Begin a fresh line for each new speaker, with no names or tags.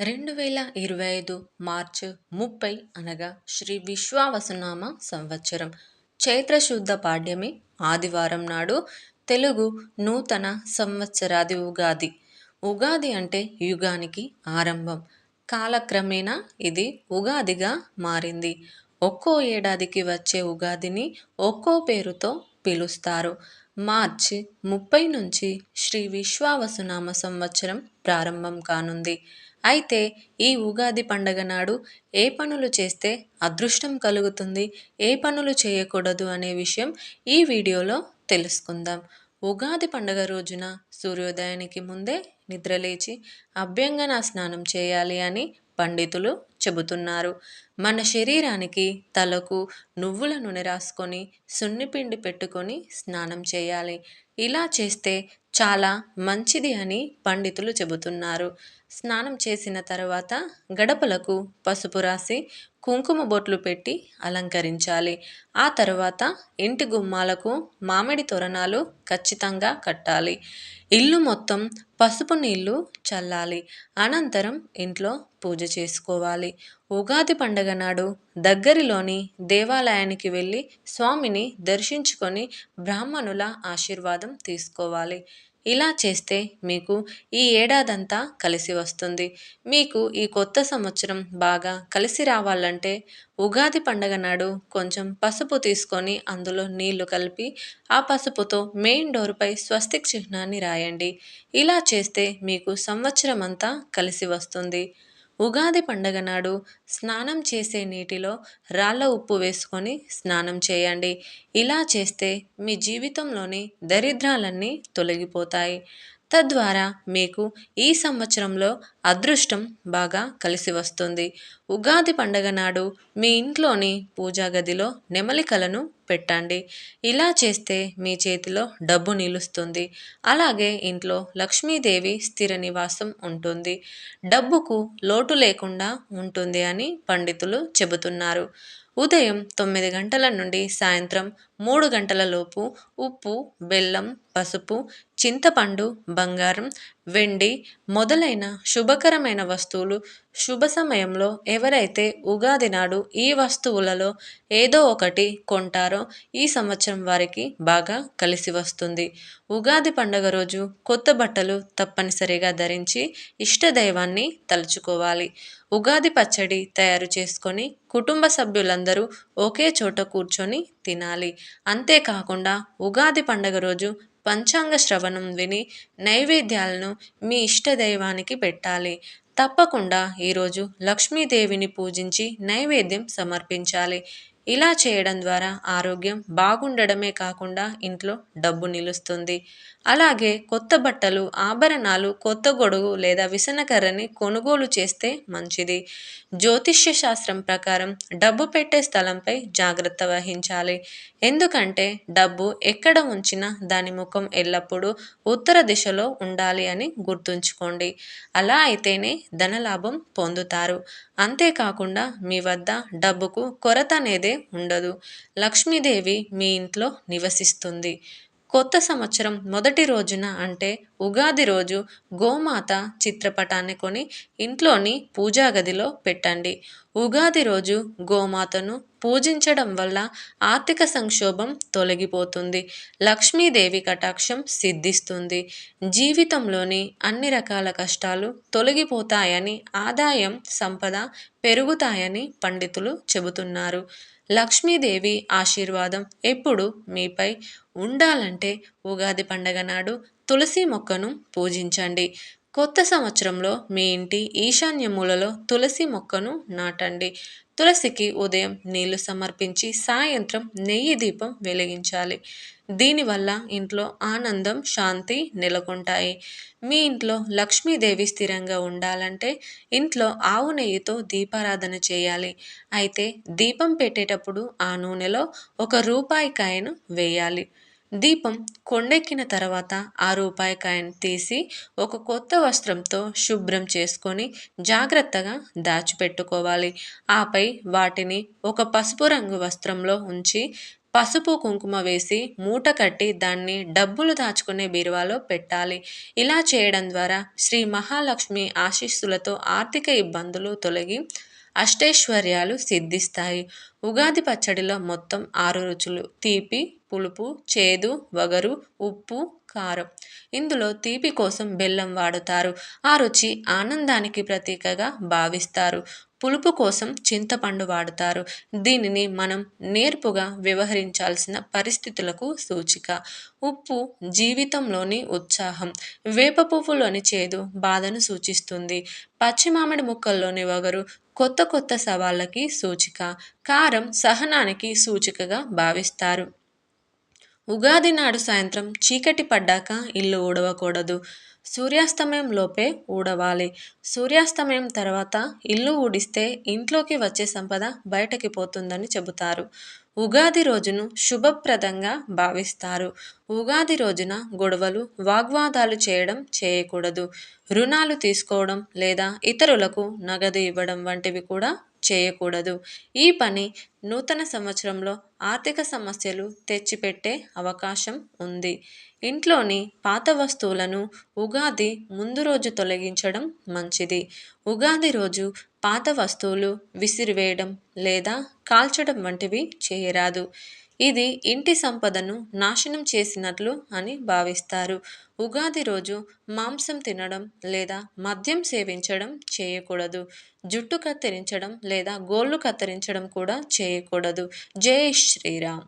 రెండు వేల ఇరవై ఐదు మార్చ్ ముప్పై అనగా శ్రీ విశ్వావసునామ సంవత్సరం. చైత్రశుద్ధ పాడ్యమి ఆదివారం నాడు తెలుగు నూతన సంవత్సరాది ఉగాది. ఉగాది అంటే యుగానికి ఆరంభం. కాలక్రమేణా ఇది ఉగాదిగా మారింది. ఒక్కో ఏడాదికి వచ్చే ఉగాదిని ఒక్కో పేరుతో పిలుస్తారు. మార్చి ముప్పై నుంచి శ్రీ విశ్వావసునామ సంవత్సరం ప్రారంభం కానుంది. అయితే ఈ ఉగాది పండగ నాడు ఏ పనులు చేస్తే అదృష్టం కలుగుతుంది ఏ పనులు చేయకూడదు అనే విషయం ఈ వీడియోలో తెలుసుకుందాం. ఉగాది పండగ రోజున సూర్యోదయానికి ముందే నిద్రలేచి అభ్యంగన స్నానం చేయాలి అని పండితులు చెబుతున్నారు. మన శరీరానికి తలకు నువ్వుల నూనె రాసుకొని సున్నిపిండి పెట్టుకొని స్నానం చేయాలి. ఇలా చేస్తే చాలా మంచిది అని పండితులు చెబుతున్నారు. స్నానం చేసిన తర్వాత గడపలకు పసుపు రాసి కుంకుమ బొట్లు పెట్టి అలంకరించాలి. ఆ తర్వాత ఇంటి గుమ్మాలకు మామిడి తోరణాలు ఖచ్చితంగా కట్టాలి. ఇల్లు మొత్తం పసుపు నీళ్ళు చల్లాలి. అనంతరం ఇంట్లో పూజ చేసుకోవాలి. ఉగాది పండగ నాడు దగ్గరిలోని దేవాలయానికి వెళ్ళి స్వామిని దర్శించుకొని బ్రాహ్మణుల ఆశీర్వాదం తీసుకోవాలి. ఇలా చేస్తే మీకు ఈ ఏడాదంతా కలిసి వస్తుంది. మీకు ఈ కొత్త సంవత్సరం బాగా కలిసి రావాలంటే ఉగాది పండగ నాడు కొంచెం పసుపు తీసుకొని అందులో నీళ్ళు కలిపి ఆ పసుపుతో మెయిన్ డోర్పై స్వస్తిక్ చిహ్నాన్ని రాయండి. ఇలా చేస్తే మీకు సంవత్సరం అంతా కలిసి వస్తుంది. ఉగాది పండగ నాడు స్నానం చేసే నీటిలో రాళ్ళ ఉప్పు వేసుకొని స్నానం చేయండి. ఇలా చేస్తే మీ జీవితంలోని దరిద్రాలన్నీ తొలగిపోతాయి. తద్వారా మీకు ఈ సంవత్సరంలో అదృష్టం బాగా కలిసి వస్తుంది. ఉగాది పండగ నాడు మీ ఇంట్లోని పూజా గదిలో నెమలికలను పెట్టండి. ఇలా చేస్తే మీ చేతిలో డబ్బు నిలుస్తుంది. అలాగే ఇంట్లో లక్ష్మీదేవి స్థిర నివాసం ఉంటుంది. డబ్బుకు లోటు లేకుండా ఉంటుంది అని పండితులు చెబుతున్నారు. ఉదయం తొమ్మిది గంటల నుండి సాయంత్రం మూడు గంటల లోపు ఉప్పు బెల్లం పసుపు చింతపండు బంగారం వెండి మొదలైన శుభకరమైన వస్తువులు శుభ సమయంలో ఎవరైతే ఉగాది నాడు ఈ వస్తువులలో ఏదో ఒకటి కొంటారో ఈ సంవత్సరం వారికి బాగా కలిసి వస్తుంది. ఉగాది పండుగ రోజు కొత్త బట్టలు తప్పనిసరిగా ధరించి ఇష్టదైవాన్ని తలుచుకోవాలి. ఉగాది పచ్చడి తయారు చేసుకొని కుటుంబ సభ్యులందరూ ఒకే చోట కూర్చొని తినాలి. అంతేకాకుండా ఉగాది పండుగ రోజు పంచాంగ శ్రవణం విని నైవేద్యాలను మీ ఇష్టదైవానికి పెట్టాలి. తప్పకుండా ఈరోజు లక్ష్మీదేవిని పూజించి నైవేద్యం సమర్పించాలి. ఇలా చేయడం ద్వారా ఆరోగ్యం బాగుండడమే కాకుండా ఇంట్లో డబ్బు నిలుస్తుంది. అలాగే కొత్త బట్టలు ఆభరణాలు కొత్త గొడుగు లేదా విసనకర్రని కొనుగోలు చేస్తే మంచిది. జ్యోతిష్య శాస్త్రం ప్రకారం డబ్బు పెట్టే స్థలంపై జాగ్రత్త వహించాలి. ఎందుకంటే డబ్బు ఎక్కడ ఉంచినా దాని ముఖం ఎల్లప్పుడూ ఉత్తర దిశలో ఉండాలి అని గుర్తుంచుకోండి. అలా అయితేనే ధనలాభం పొందుతారు. అంతేకాకుండా మీ వద్ద డబ్బుకు కొరత అనేదే ఉండదు. లక్ష్మీదేవి మీ ఇంట్లో నివసిస్తుంది. కొత్త సంవత్సరం మొదటి రోజున అంటే ఉగాది రోజు గోమాత చిత్రపటాన్ని కొని ఇంట్లోని పూజా గదిలో పెట్టండి. ఉగాది రోజు గోమాతను పూజించడం వల్ల ఆర్థిక సంక్షోభం తొలగిపోతుంది. లక్ష్మీదేవి కటాక్షం సిద్ధిస్తుంది. జీవితంలోని అన్ని రకాల కష్టాలు తొలగిపోతాయని ఆదాయం సంపద పెరుగుతాయని పండితులు చెబుతున్నారు. లక్ష్మీదేవి ఆశీర్వాదం ఎప్పుడు మీపై ఉండాలంటే ఉగాది పండగ నాడు తులసి మొక్కను పూజించండి. కొత్త సంవత్సరంలో మీ ఇంటి ఈశాన్య మూలలో తులసి మొక్కను నాటండి. తులసికి ఉదయం నీళ్ళు సమర్పించి సాయంత్రం నెయ్యి దీపం వెలిగించాలి. దీనివల్ల ఇంట్లో ఆనందం శాంతి నెలకొంటాయి. మీ ఇంట్లో లక్ష్మీదేవి స్థిరంగా ఉండాలంటే ఇంట్లో ఆవు నెయ్యితో దీపారాధన చేయాలి. అయితే దీపం పెట్టేటప్పుడు ఆ నూనెలో ఒక రూపాయి కాయను వేయాలి. దీపం కొండెక్కిన తర్వాత ఆ రూపాయి కాయను తీసి ఒక కొత్త వస్త్రంతో శుభ్రం చేసుకొని జాగ్రత్తగా దాచిపెట్టుకోవాలి. ఆపై వాటిని ఒక పసుపు రంగు వస్త్రంలో ఉంచి పసుపు కుంకుమ వేసి మూట కట్టి దాన్ని డబ్బులు దాచుకునే బీరువాలో పెట్టాలి. ఇలా చేయడం ద్వారా శ్రీ మహాలక్ష్మి ఆశీస్సులతో ఆర్థిక ఇబ్బందులు తొలగి అష్టైశ్వర్యాలు సిద్ధిస్తాయి. ఉగాది పచ్చడిలో మొత్తం ఆరు రుచులు తీపి పులుపు చేదు వగరు ఉప్పు కారం. ఇందులో తీపి కోసం బెల్లం వాడుతారు. ఆ రుచి ఆనందానికి ప్రతీకగా భావిస్తారు. పులుపు కోసం చింతపండు వాడుతారు. దీనిని మనం నేర్పుగా వ్యవహరించాల్సిన పరిస్థితులకు సూచిక. ఉప్పు జీవితంలోని ఉత్సాహం. వేప పువ్వులోని చేదు బాధను సూచిస్తుంది. పచ్చి మామిడి ముక్కల్లోని వగరు కొత్త కొత్త సవాళ్ళకి సూచిక. కారం సహనానికి సూచికగా భావిస్తారు. ఉగాది నాడు సాయంత్రం చీకటి పడ్డాక ఇల్లు ఊడవకూడదు. సూర్యాస్తమయం లోపే ఊడవాలి. సూర్యాస్తమయం తర్వాత ఇల్లు ఊడిస్తే ఇంట్లోకి వచ్చే సంపద బయటకి పోతుందని చెబుతారు. ఉగాది రోజును శుభప్రదంగా భావిస్తారు. ఉగాది రోజున గొడవలు వాగ్వాదాలు చేయడం చేయకూడదు. రుణాలు తీసుకోవడం లేదా ఇతరులకు నగదు ఇవ్వడం వంటివి కూడా చేయకూడదు. ఈ పని నూతన సంవత్సరంలో ఆర్థిక సమస్యలు తెచ్చిపెట్టే అవకాశం ఉంది. ఇంట్లోని పాత వస్తువులను ఉగాది ముందు రోజు తొలగించడం మంచిది. మంచిది. ఉగాది రోజు పాత వస్తువులు విసిరివేయడం లేదా కాల్చడం వంటివి చేయరాదు. ఇది ఇంటి సంపదను నాశనం చేసినట్లు అని భావిస్తారు. ఉగాది రోజు మాంసం తినడం లేదా మద్యం సేవించడం చేయకూడదు. జుట్టు కత్తిరించడం లేదా గోళ్ళు కత్తిరించడం కూడా చేయకూడదు. జై శ్రీరామ్.